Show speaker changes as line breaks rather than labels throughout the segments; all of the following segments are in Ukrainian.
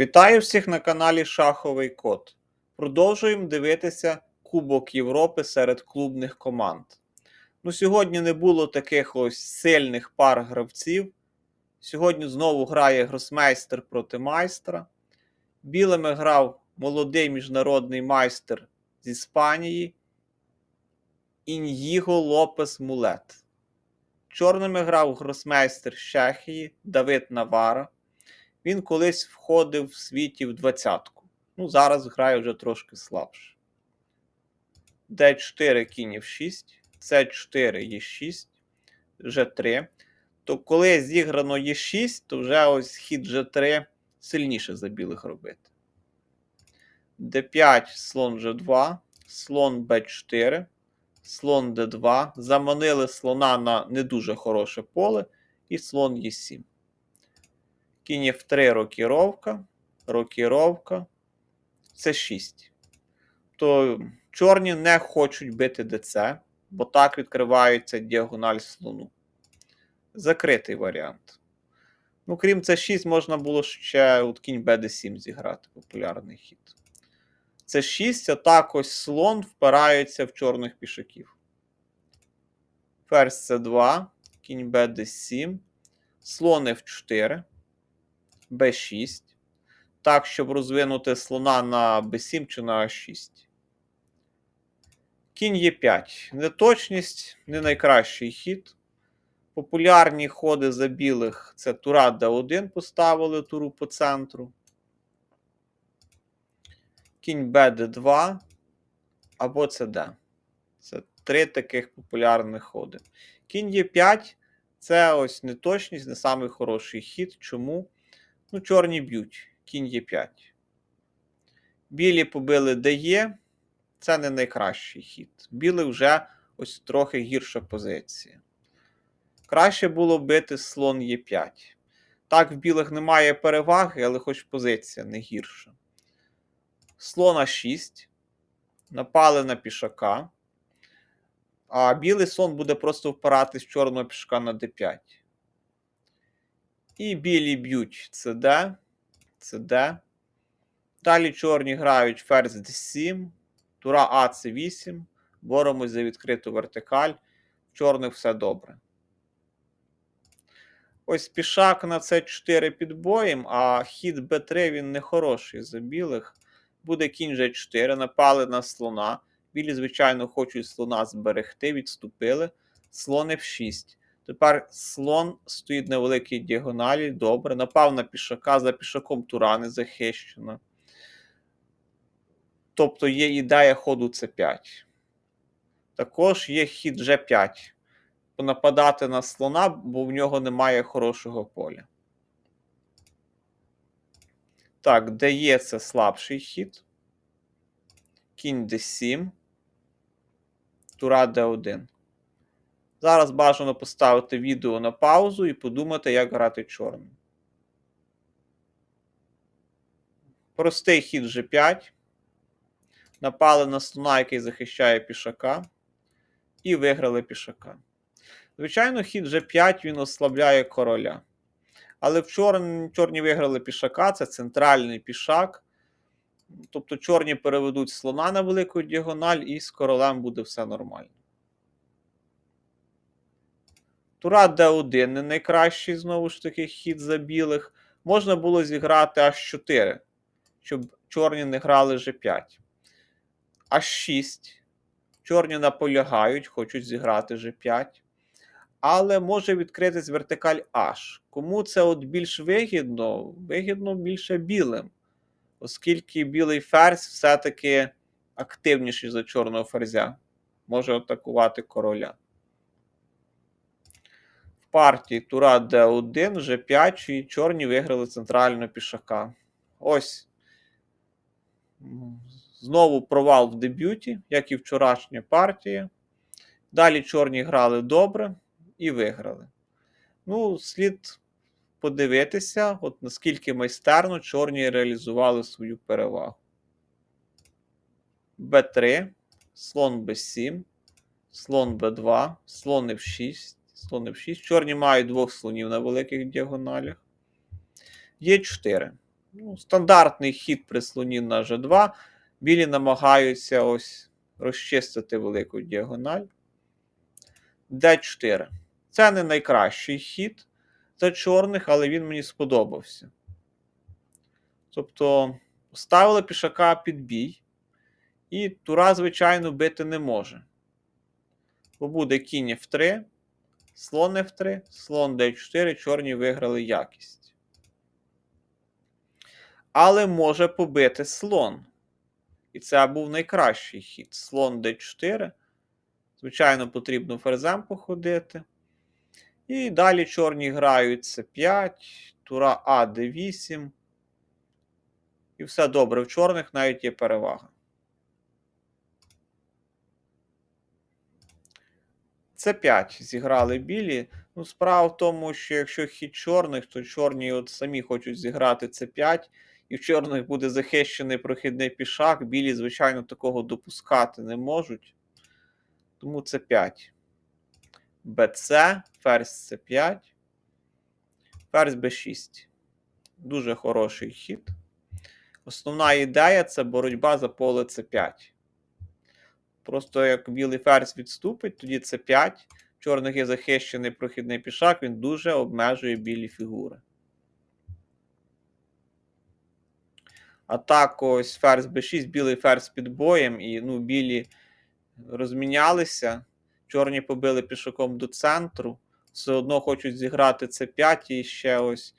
Вітаю всіх на каналі Шаховий Код. Продовжуємо дивитися Кубок Європи серед клубних команд. Ну, сьогодні не було таких ось сильних пар гравців. Сьогодні знову грає гросмейстер проти майстра. Білими грав молодий міжнародний майстер з Іспанії Ін'їго Лопес Мулет. Чорними грав гросмейстер з Чехії Давид Навара. Він колись входив в світі в двадцятку. Ну, зараз грає вже трошки слабше. Д4 кінь в 6, С4 Е6, Ж3. То коли зіграно Е6, то вже ось хід Ж3 сильніше за білих робити. Д5, слон Ж2, слон Б4, слон Д2. Заманили слона на не дуже хороше поле, і слон Е7. Кінь F3 рокіровка, рокіровка. Це 6. То чорні не хочуть бити ДЦ, бо так відкривається діагональ слону. Закритий варіант. Ну, крім це 6, можна було ще от кінь BD7 зіграти, популярний хід. Це 6, а так ось слон впирається в чорних пішаків. Ферзь С2, кінь BD7, слон F4. B6. Так, щоб розвинути слона на b7 чи на a6. Кінь Е5. Неточність не найкращий хід. Популярні ходи за білих це тура d1 поставили туру по центру. Кінь bd2 або cd. Це три таких популярних ходи. Кінь Е5 це ось неточність, не самий хороший хід. Чому? Ну, чорні б'ють. Кінь Е5. Білі побили ДЕ. Це не найкращий хід. Білий вже ось трохи гірша позиція. Краще було бити слон Е5. Так, в білих немає переваги, але хоч позиція не гірша. Слон А6. Напали на пішака. А білий слон буде просто впиратись чорного пішака на d5. І білі б'ють ЦД, ЦД. Далі чорні грають ферзь d7, тура А це 8. Боремось за відкриту вертикаль. В чорних все добре. Ось пішак на С4 під боєм, а хід Б3 він не хороший за білих. Буде кінь G4, напали на слона. Білі, звичайно, хочуть слона зберегти, відступили. Слон F6. Тепер слон стоїть на великій діагоналі. Добре. Напав на пішака, за пішаком тура не захищена. Тобто є ідея ходу С5. Також є хід G5. Понападати на слона, бо в нього немає хорошого поля. Так, де є це слабший хід. Кінь D7. Тура D1. Зараз бажано поставити відео на паузу і подумати, як грати чорним. Простий хід G5. Напали на слона, який захищає пішака. І виграли пішака. Звичайно, хід G5 він ослабляє короля. Але в чорні, чорні виграли пішака, це центральний пішак. Тобто чорні переведуть слона на велику діагональ, і з королем буде все нормально. Тура d1 не найкращий, знову ж таки, хід за білих. Можна було зіграти H4, щоб чорні не грали G5. H6. Чорні наполягають, хочуть зіграти G5. Але може відкритись вертикаль H. Кому це от більш вигідно? Вигідно більше білим. Оскільки білий ферзь все-таки активніший за чорного ферзя. Може атакувати короля партії Тура Д1, G5 і чорні виграли центрального пішака. Ось. Знову провал в дебюті, як і вчорашня партія. Далі чорні грали добре і виграли. Ну, слід подивитися, от наскільки майстерно чорні реалізували свою перевагу. Б3, слон Б7, слон Б2, слон F6 слон F6. Чорні мають двох слонів на великих діагоналях. Є 4. Ну, стандартний хід при слоні на G2. Білі намагаються ось розчистити велику діагональ. D4. Це не найкращий хід за чорних, але він мені сподобався. Тобто, ставили пішака під бій, і тура, звичайно, бити не може. Бо буде кінь F3, слон F3, слон D4, чорні виграли якість. Але може побити слон. І це був найкращий хід. Слон D4. Звичайно, потрібно ферзем походити. І далі чорні грають С5, тура А Д8. І все добре. В чорних навіть є перевага. С5 зіграли білі. Ну, справа в тому, що якщо хід чорних, то чорні от самі хочуть зіграти С5, і в чорних буде захищений прохідний пішак. Білі, звичайно, такого допускати не можуть. Тому С5. БЦ, ферзь С5. Ферзь Б6. Дуже хороший хід. Основна ідея це боротьба за поле С5. Просто як білий ферзь відступить, тоді С5. Чорних є захищений прохідний пішак, він дуже обмежує білі фігури. А так ось ферзь Б6, білий ферзь під боєм, і ну, білі розмінялися. Чорні побили пішаком до центру. Все одно хочуть зіграти С5 і ще ось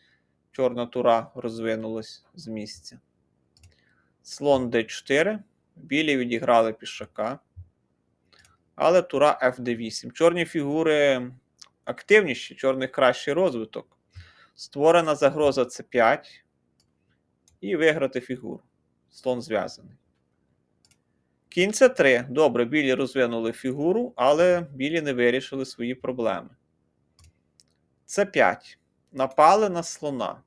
чорна тура розвинулась з місця. Слон d4. Білі відіграли пішака. Але тура FD8. Чорні фігури активніші, чорних кращий розвиток. Створена загроза С5. І виграти фігуру. Слон зв'язаний. Кінь С3. Добре, білі розвинули фігуру, але білі не вирішили свої проблеми. С5. Напали на слона.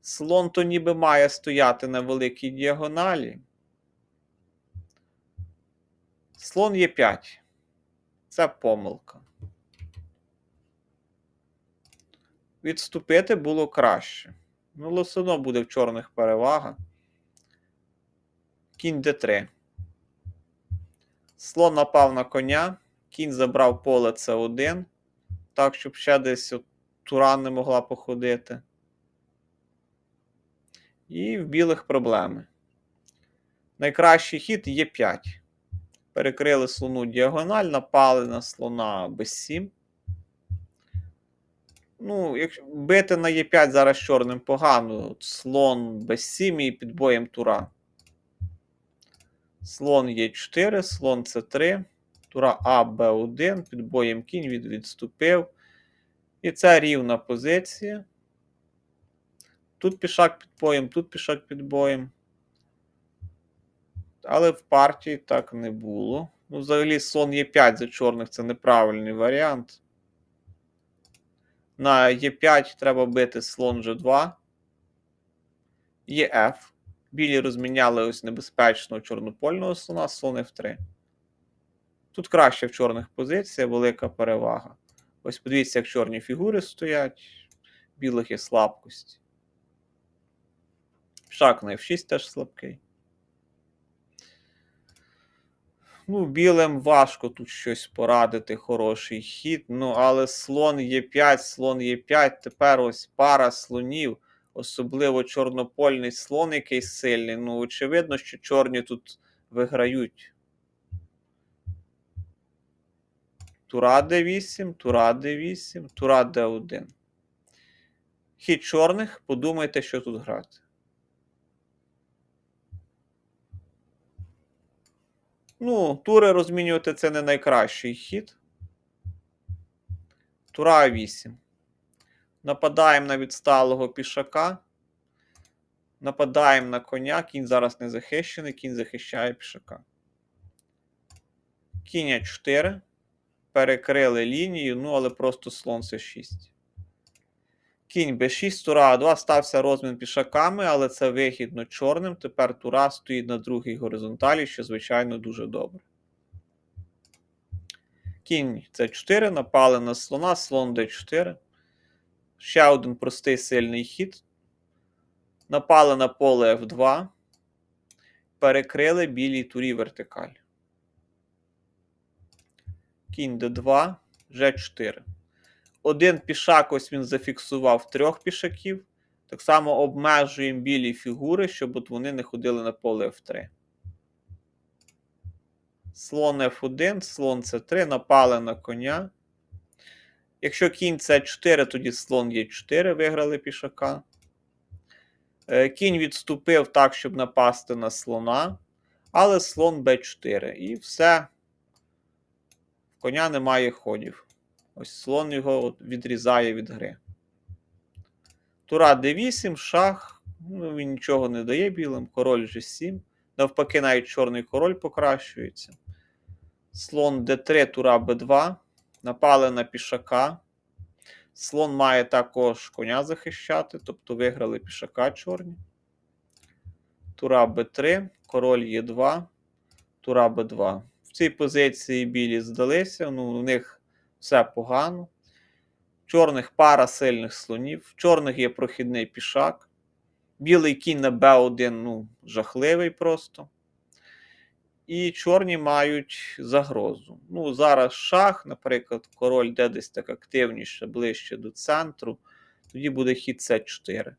Слон то ніби має стояти на великій діагоналі. Слон Е5. Це помилка. Відступити було краще. Ну, все одно буде в чорних перевага. Кінь Д3. Слон напав на коня. Кінь забрав поле С1. Так, щоб ще десь от тура не могла походити. І в білих проблеми. Найкращий хід є 5. Перекрили слону діагональ, напали на слона Б7. Ну, якщо бити на Е5 зараз чорним погано. Слон Б7 і під боєм тура. Слон Е4, слон С3, тура А, Б1, під боєм кінь від, відступив. І це рівна позиція. Тут пішак під боєм, тут пішак під боєм. Але в партії так не було. Ну, взагалі, слон Е5 за чорних це неправильний варіант. На Е5 треба бити слон G2. ЕФ. Білі розміняли ось небезпечного чорнопольного слона, слон F3. Тут краще в чорних позиціях, велика перевага. Ось подивіться, як чорні фігури стоять, білих є слабкості. Шак на F6 теж слабкий. Ну, білим важко тут щось порадити, хороший хід. Ну, але слон Е5, слон Е5. Тепер ось пара слонів, особливо чорнопольний слон, який сильний. Ну, очевидно, що чорні тут виграють. Тура Д8, Тура Д8, Тура Д1. Хід чорних, подумайте, що тут грати. Ну, тури розмінювати це не найкращий хід. Тура 8. Нападаємо на відсталого пішака. Нападаємо на коня. Кінь зараз не захищений, кінь захищає пішака. Кінь 4. Перекрили лінію, ну, але просто слон С6. Кінь Б6, тура А2 стався розмін пішаками, але це вигідно чорним. Тепер тура стоїть на другій горизонталі, що, звичайно, дуже добре. Кінь С4, напали на слона, слон Д4. Ще один простий сильний хід. Напали на поле F2. Перекрили білій турі вертикаль. Кінь D2, G4. Один пішак, ось він зафіксував трьох пішаків. Так само обмежуємо білі фігури, щоб от вони не ходили на поле F3. Слон F1, слон C3, напали на коня. Якщо кінь С4, тоді слон Е4 виграли пішака. Е, Кінь відступив так, щоб напасти на слона, але слон Б4. І все. В коня немає ходів. Ось слон його відрізає від гри. Тура d8, шах. Ну, він нічого не дає білим. Король G7. Навпаки, навіть чорний король покращується. Слон d3, тура b2. Напали на пішака. Слон має також коня захищати, тобто виграли пішака чорні. Тура b3, король Е2, тура b2. В цій позиції білі здалися, ну, у них все погано. Чорних пара сильних слонів. Чорних є прохідний пішак. Білий кінь на b1, ну, жахливий просто. І чорні мають загрозу. Ну, зараз шах, наприклад, король де десь так активніше, ближче до центру. Тоді буде хід С4.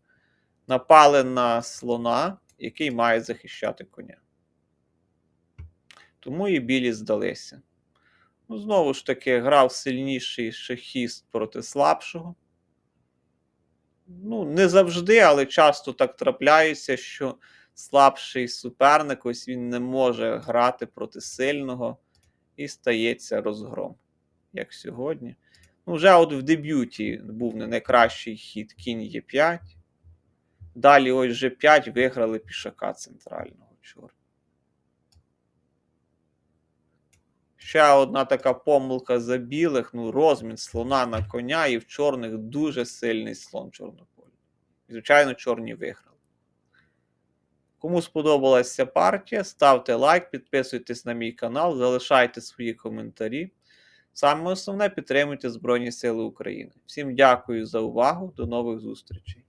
Напали на слона, який має захищати коня. Тому і білі здалися. Ну, знову ж таки, грав сильніший шахіст проти слабшого. Ну, не завжди, але часто так трапляється, що слабший суперник, ось він не може грати проти сильного і стається розгром, як сьогодні. Ну, вже от в дебюті був не найкращий хід кінь Е5. Далі ось G5 виграли пішака центрального чорного. Ще одна така помилка за білих, ну, розмін слона на коня, і в чорних дуже сильний слон чорнополі. Звичайно, чорні виграли. Кому сподобалася партія, ставте лайк, підписуйтесь на мій канал, залишайте свої коментарі. Саме основне підтримуйте Збройні Сили України. Всім дякую за увагу, до нових зустрічей.